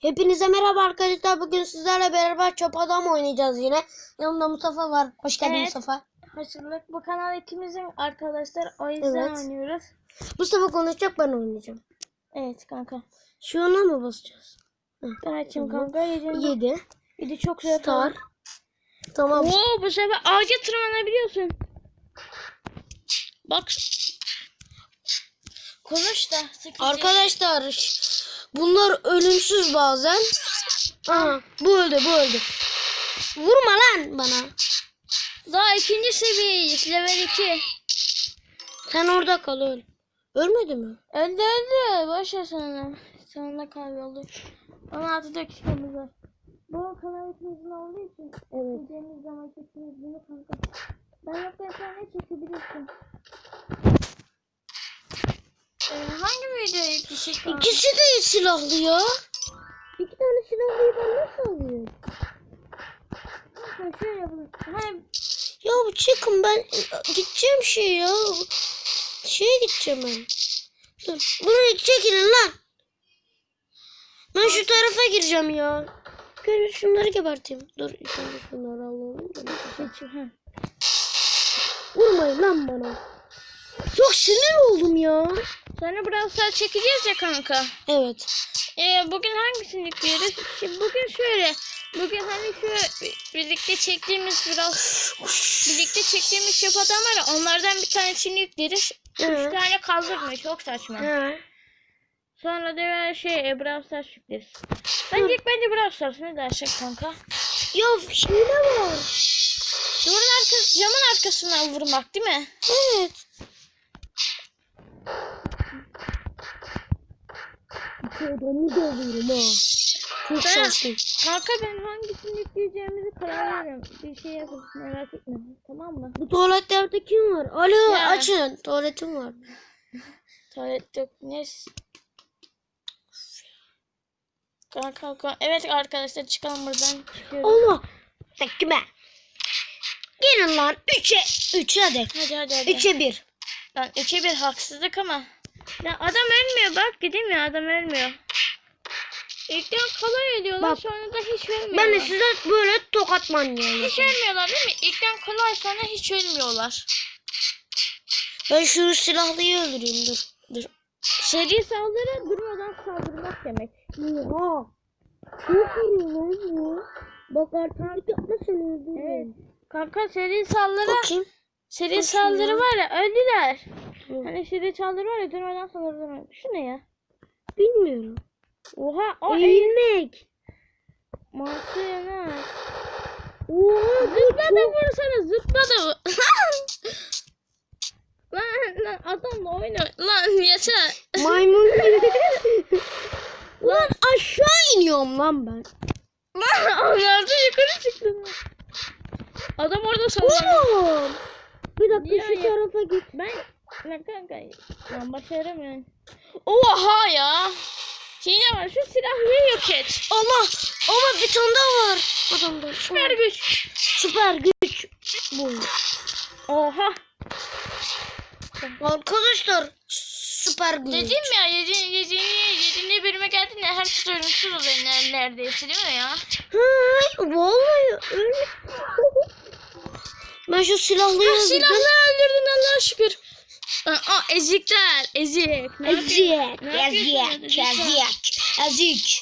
Hepinize merhaba arkadaşlar. Bugün sizlerle beraber çöp adam oynayacağız yine. Yanımda Mustafa var. Hoş geldin Evet. Mustafa. Hoşçakalın. Bu kanal ikimizin arkadaşlar. O yüzden Evet. oynuyoruz. Mustafa konuşacak ben oynayacağım. Evet kanka. Şuna mı basacağız? Ben açayım kanka. Yedi. 7. Bir de çok güzel Star. Tamam. Oo bu sefer ağaca tırmanabiliyorsun. Bak. Konuş da. sıkıcı. Arkadaşlar bunlar ölümsüz bazen. Aha, bu öldü bu öldü. Vurma lan bana. Daha ikinci seviyeyiz. Level 2. Sen orada kal öl. Ölmedi mi? Öldü öldü. Boş ver sonra. Sonunda kayboldu. 16 dakikamız var. Bu kanal ikimizin olduğu için. Evet. Gideceğimiz zaman çekeceğiz bunu kanka. Ben yokken sen ne çekebilirsin? Ee, hangi videoyu yükleyecek kanka? İkisi de silahlı ya. İki tane silahlıyı ben nasıl alıyorum? Kanka şöyle yapalım. Hani Ya bu çıkın ben gideceğim şey ya. Şeye gideceğim ben. Dur. Bunu çekilin lan. Ben şu tarafa gireceğim ya. Gel şunları geberteyim. Dur önce şunları alalım. seç. Ha. Vurmayın lan bana. Çok sinir oldum ya. Sonra Brawl çekeceğiz ya kanka. Evet. Ee, bugün hangisini yüklüyoruz? Şimdi bugün şöyle. Bugün hani şu bi- birlikte çektiğimiz biraz birlikte çektiğimiz çöp adam var ya onlardan bir tanesini yükleriz. Üç Evet. tane kaldırmıyor çok saçma. Ha. Sonra da şey e, Brawl Stars yükleriz. Bence ilk bence Brawl Stars ne dersin kanka? Ya ne var? Duvarın arkası, camın arkasından vurmak değil mi? Evet. Adamı da olurum ha. Çok Ben- şanslıyım. Kanka ben hangisini yükleyeceğimizi karar veririm. Bir şey yapın merak etme. Tamam mı? Bu tuvaletlerde kim var? Alo Ya. açın. Tuvaletim var. Tuvalet yok. Ne? Kanka kanka. Evet arkadaşlar çıkalım buradan. Çıkıyoruz. Allah. Tekme. Gelin lan. Üçe. Üçe hadi. Hadi hadi hadi. Üçe bir. Lan üçe bir haksızlık ama. Ya adam ölmüyor bak gideyim ya adam ölmüyor. İlkten kolay ediyorlar Bak. sonra da hiç ölmüyorlar. Ben de size böyle tokat manyağı Hiç ölmüyorlar değil mi? İlkten kolay sonra hiç ölmüyorlar. Ben şu silahlıyı öldüreyim dur. Dur. Seri saldırı durmadan saldırmak demek. Oha. Çok vuruyor lan bu. Bak artık yapma seni öldürürüm. Kanka seri saldırı Bakayım. Seri saldırı var ya öldüler. Hı. Hani seri saldırı var ya durmadan saldırı. Şu ne ya? Bilmiyorum. Oha o Eğilmek. mantığı ne? Oha. Zıpla da vursana zıpla da lan, lan adamla oyna. Lan yeter. Maymun. Ulan aşağı iniyorum lan ben. Lan onlarda yukarı çıktım. Adam orada sanıyor. Bir dakika Ya, şu ya. tarafa git. Ben lan kanka ben başaramıyorum. Oha ya. Hile var şu silahı yok et. Allah. Ama bir tane daha var. Adamda. Süper güç. Süper güç. Bu. Oha. Arkadaşlar süper güç. Dedim ya yedi, yedi, yedinci bölüme geldiğinde herkes ölümsüz oluyor ne- neredeyse değil mi ya? Ha, vallahi öyle. Ben şu silahlıyı öldürdüm. silahla öldürdün Allah'a şükür. Aa, ezikler, ezik. Ne yapıyorsun? Ezik, Ne yapıyorsun? ezik, ezik, ezik.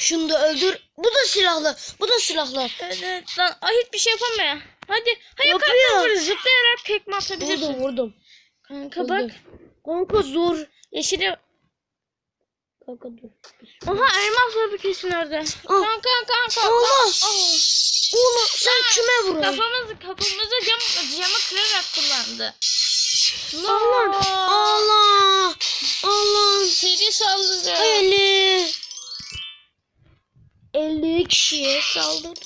Şunu da öldür. Bu da silahlı. Bu da silahlı. Evet, lan ay hiçbir şey yapamıyor. Hadi, hayır Yapıyor. kanka vur, zıplayarak tekme atabilirsin. Vurdum vurdum. Kanka bak, Kanka zor. yeşili... Kanka dur. Oha elmas var bir kesin orada. Ah. Kanka kanka. Allah. Aa, Oğlum sen kime vuruyorsun? Kafamızı, kafamızı cam, camı kırarak kullandı. Allah. Allah. Allah. Seri saldırı. 50. 50 kişiye saldırdı.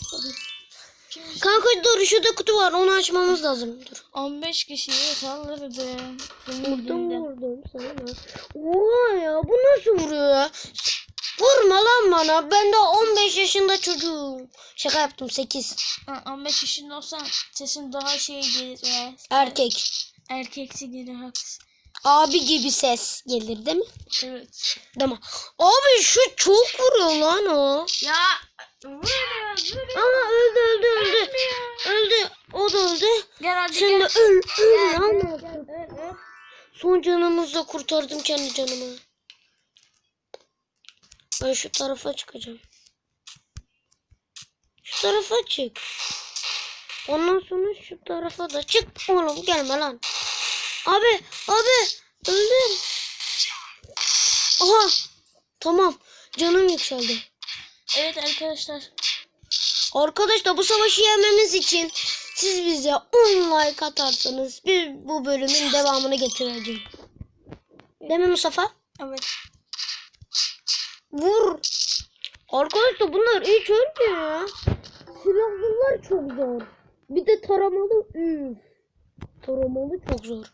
Kanka dur şurada kutu var onu açmamız lazım. Dur. 15 kişiye saldırdı. Vurdum vurdum sana. Oha ya bu nasıl vuruyor ya? Vurma lan bana. Ben de 15 yaşında çocuğum. Şaka yaptım 8. Ha, 15 yaşında olsan sesin daha şey gelir. ya. Erkek. Erkeksi gelir haksız. Abi gibi ses gelir değil mi? Evet. Değil mi? Abi şu çok vuruyor lan o. Ya vuruyor vuruyor. Ama öldü öldü öldü. Öldü. O da öldü. Gel hadi Sen gel. de öl öl Gel, lan. gel, gel, gel. Son canımızla kurtardım kendi canımı. Ben şu tarafa çıkacağım. Şu tarafa çık. Ondan sonra şu tarafa da çık. Oğlum gelme lan. Abi abi öldüm. Aha tamam canım yükseldi. Evet arkadaşlar. Arkadaşlar bu savaşı yenmemiz için siz bize 10 like atarsanız bir bu bölümün devamını getireceğim. Değil mi Mustafa? Evet. Vur. Arkadaşlar bunlar hiç ölmüyor ya. Silahlılar çok zor. Bir de taramalı üf. Taramalı çok zor.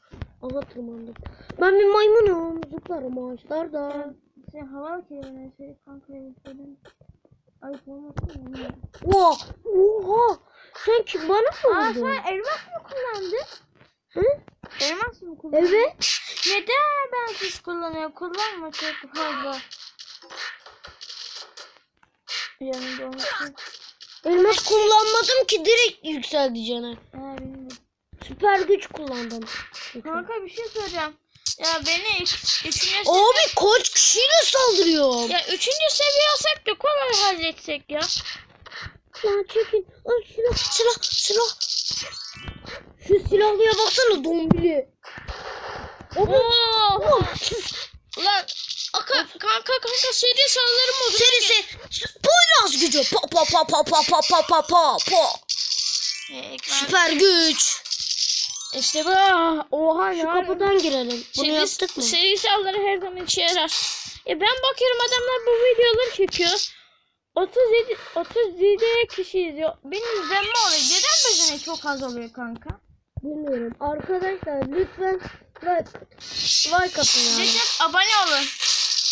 Aha tırmandım. Ben bir maymunum. Zıplarım ağaçlarda. Sen hava kelimene şey kanka söyledim. Ayıp olmasın mı? Oha. Oha. Sen kim bana mı Aa vurdun? sen elmas mı kullandın? Hı? Elmas mı kullandın? Evet. Neden ben siz kullanıyor? Kullanma çok fazla. Yanında olmasın. Elmas kullanmadım ki direkt yükseldi canı. Süper güç kullandım. Kanka bir şey soracağım. Ya beni üç- üçüncü seviye... Abi kaç kişiyle saldırıyor? Ya üçüncü seviye olsak da kolay halletsek ya. Lan çekin. Ay silah silah silah. Şu silahlıya baksana dombili. Oha. Oo! Oha. Aka, kanka kanka seri saldırı modu. Serisi Poyraz gücü. Pa pa pa pa pa pa pa pa pa pa. Ee, Süper güç. İşte bu. Oha Şu ya. kapıdan girelim. Bunu Seri, yaptık mı? Seri saldırı her zaman işe yarar. Ya ben bakıyorum adamlar bu videoları çekiyor. 37 37 kişi izliyor. Benim izlenme oluyor. Neden bezene çok az oluyor kanka? Bilmiyorum. Arkadaşlar lütfen like, like atın yani. Lütfen abone olun.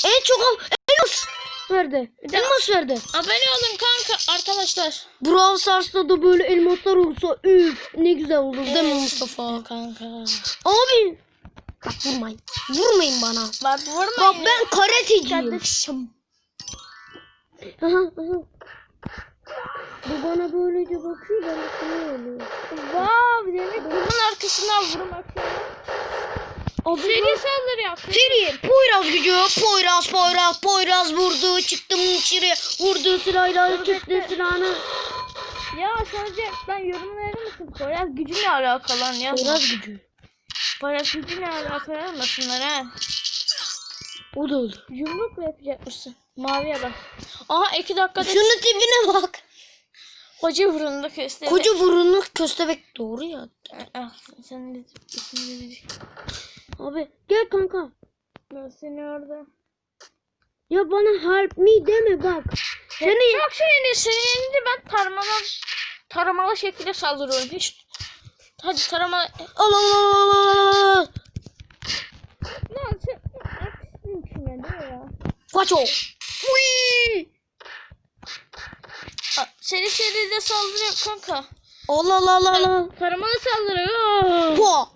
En çok al. Elmas verdi. Elmas verdi. Abone olun kanka arkadaşlar. Brawl Stars'ta da böyle elmaslar olsa üf ne güzel olur değil mi Evet. Mustafa? Kanka. Abi. Bak vurmayın. Vurmayın bana. Bak vurmayın. Bak ben karateciyim. Kardeşim. Aha, aha. Bu bana böylece bakıyor ben de sana oluyor. Wow demek bunun arkasından vurmak Seri saldırı yap. Seri Poyraz gücü Poyraz Poyraz Poyraz vurdu çıktım içeri vurdu silahıyla çıktı silahını Ya sadece ben yorumları mısın? Poyraz gücü ne alakalı lan ya? Poyraz gücü Poyraz gücü ne alakalı olmasınlar ha? O da öldü Yumruk mu yapacak mısın? Maviye bak. Aha iki dakikada Şunun tipine bak koca burunlu köstebek. Koca burunlu köstebek doğru ya Ah, sen de ismini dedik. Abi gel kanka Ben seni orada. Ya bana help me deme bak Seni Çok şeyini senin ben taramalı taramalı şekilde saldırıyorum. Hiç Hadi tarama. Al al al al al Lan sen aksın içine değil ya. Kaç o Seri seri de saldırıyor kanka. Al al al al al Taramalı saldırıyor. Po.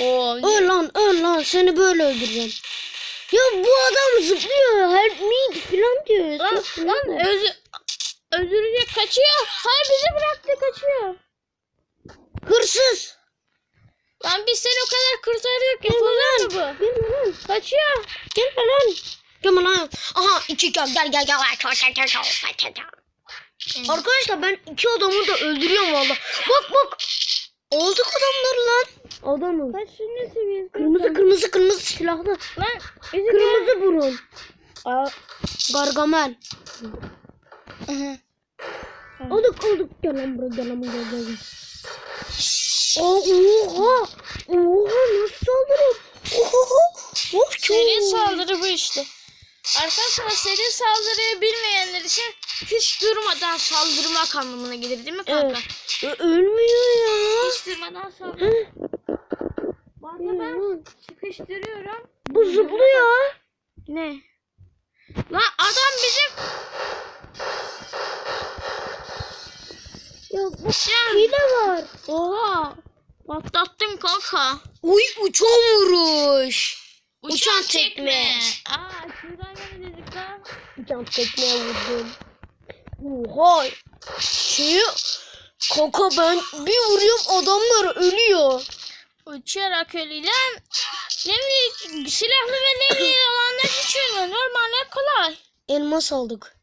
Oo. Öl lan öl lan seni böyle öldüreceğim. Ya bu adam zıplıyor help me falan diyor. Lan, Çok lan özü, öldürecek kaçıyor. Hayır bizi bıraktı kaçıyor. Hırsız. Lan biz seni o kadar kurtardık. Yapılır mı bu? Gelme lan. Kaçıyor. Gelme lan. Gelme lan. Aha iki gel gel gel gel. Gel, gel, gel, gel, gel, gel. Arkadaşlar ben iki adamı da öldürüyorum valla. Bak bak. Olduk adamlar lan. Adamız. Kaçıncı seviyesi? Kırmızı kırmızı kırmızı silahlı. Lan bizi Kırmızı burun. Aa, Gargamel. Hı. Aldık aldık. Gel lan buraya gel lan buraya gel. Aa, oha. Oha nasıl saldırıyor? Oha. Of çok. Seri saldırı bu işte. Arkadaşlar seri saldırıyı bilmeyenler için hiç durmadan saldırmak anlamına gelir değil mi kanka? Evet. Ö- Ölmüyor ya. Saldırı. Hı? Bu arada ben sıkıştırıyorum. Bu zıplıyor. Ne? Lan adam bizim Ya bu hile var. Oha. Patlattın kanka. Uy uçan vuruş. Uçan tekme. Aa şuradan gene dedik lan. Uçan tekmeye vurdum. Oha. Şeyi Kanka ben bir vuruyorum adamlar ölüyor. Uçarak ölülen ne bileyim silahlı ve ne bileyim hiç ölmüyor. Normalde kolay. Elmas aldık.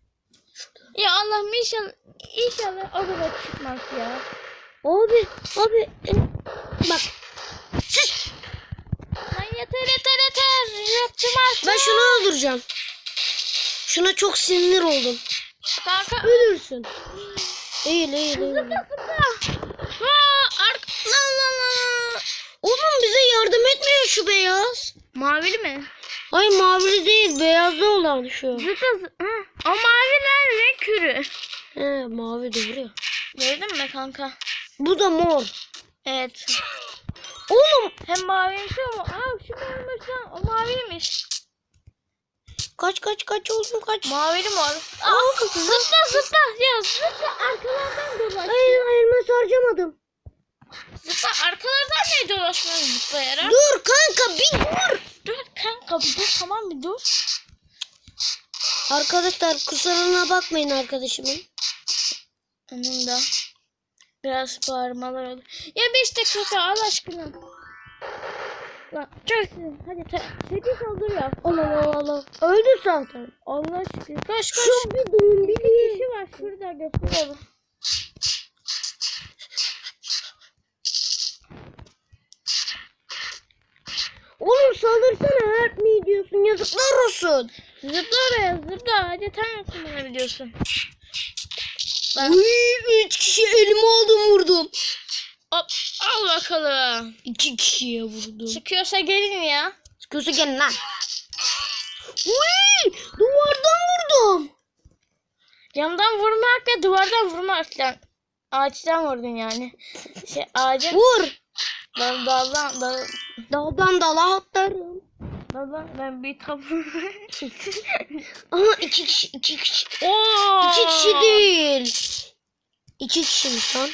Ya Allah'ım inşallah, inşallah o kadar çıkmaz ya. Abi abi bak Lan yeter yeter yeter. Yaptım artık. ben şunu öldüreceğim. Şuna çok sinir oldum. Kanka. Ölürsün. Eğil eğil eğil. Aa, ark lan lan lan. Oğlum bize yardım etmiyor şu beyaz. Mavili mi? Hayır mavili değil beyazlı olan şu. Zıpla zı- ha. O maviler renk kürü. He mavi doğru. Gördün mü kanka? Bu da mor. Evet. Oğlum Hem maviymiş ama aa şu maviymiş lan. O maviymiş. Kaç kaç kaç oğlum kaç. Mavili mor. Aa, zıpla zıpla. Ya zıpla arkalardan dolaş. Hayır elmas harcamadım. Zıpla arkalardan ne dolaşma zıplayarak? Dur kanka bir dur. Dur kanka bir dur tamam bir dur. Arkadaşlar kusuruna bakmayın arkadaşımın. Onun da biraz bağırmalar oldu. Ya 5 dakika Allah aşkına. Lan çok sinir. Hadi te seti saldırıyor. Allah Allah Allah. Öldü zaten. Allah aşkına. Koş koş. Şu bir doğum Bir kişi var şurada gösterelim. Oğlum saldırsana hurt me diyorsun yazıklar olsun. Zıpla oraya zıpla. Hadi sen nasıl bana biliyorsun. Ben- Uy, üç kişi elime aldım vurdum. Hop al bakalım. İki kişiye vurdum. Çıkıyorsa gelin ya. Sıkıyorsa gelin lan. Uy, duvardan vurdum. Camdan vurmak ve duvardan vurmak lan. Ağaçtan vurdun yani. Şey ağacın Vur. dal daldan dal Daldan dala atlarım. daldan ben bir tabu. Aha iki kişi iki kişi. Oo. İki kişi değil. İki kişiymiş lan.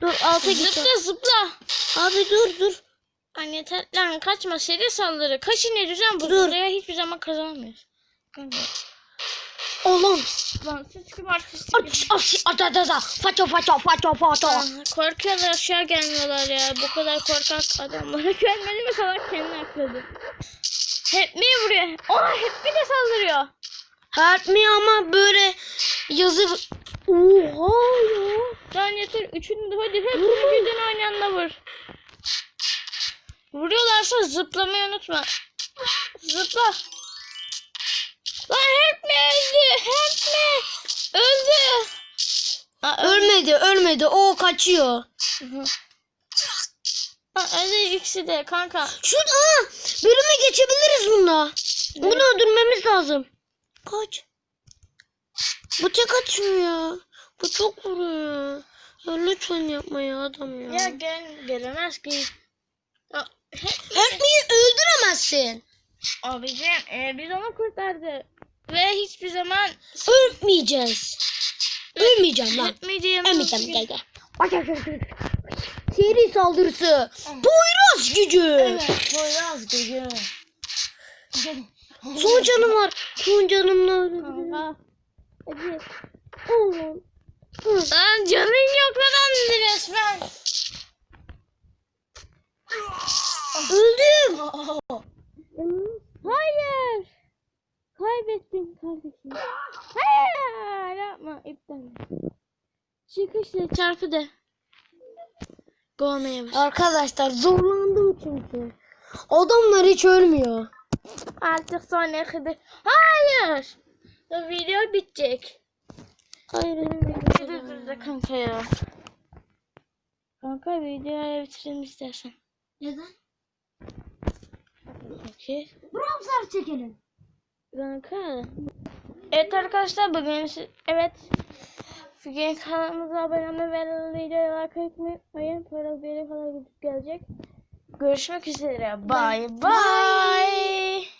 Dur alta git. Zıpla zıpla. Abi dur dur. Lan yeter lan kaçma seri saldırı. Kaçın ne düzen bu. Dur. Buraya hiçbir zaman kazanamıyoruz. Olan. Lan siz kim artistik gibi. Aç aç aç aç aç. Faço faço faço. Ah, Korkuyorlar aşağı gelmiyorlar ya. Bu kadar korkak adamlara gelmedi mi salak kendini akladı. Hep mi vuruyor? Oha hep mi de saldırıyor. Help me ama böyle yazı... Oha ya. Lan yeter üçünü de hadi hepsini birden aynı anda vur. Vuruyorlarsa zıplamayı unutma. Zıpla. Lan hep mi öldü? Hep mi? Öldü. Aa, öldü. Ölmedi ölmedi o kaçıyor. Hı. Aa, öldü ikisi de kanka. Şurada aa, bölüme geçebiliriz bununla. Bunu öldürmemiz lazım. Kaç. Bu tek atıyor ya. Bu çok vuruyor. Ya lütfen yapma ya adam ya. Ya gel gelemez ki. Ya, öldüremezsin. Abicim e, biz onu kurtardık. Ve hiçbir zaman Ölmeyeceğiz. Ölmeyeceğim lan. diye Ölmeyeceğim gel gel. Bak, bak, bak. Seri saldırısı. Poyraz gücü. Evet, Poyraz gücü. Son canım var. Son canımla öldürdüm. Oğlum. Hı. Lan canın yok lan resmen. Öldüm. Hayır. Kaybettin kardeşim. Hayır yapma iptal. Çıkışla çarpı de. Golmeye bas. Arkadaşlar zorlandım çünkü. Adamlar hiç ölmüyor. Artık sonra kadar. Hayır. Bitecek. Hayır benim dur da kanka ya. Kanka videoyu bitirelim istersen. Neden? Peki. Bronzer çekelim. Kanka. Evet arkadaşlar bugün evet. Bugün kanalımıza abone olmayı ve videoya like atmayı unutmayın. Para bir kadar gidip gelecek. Görüşmek üzere. Bye bye.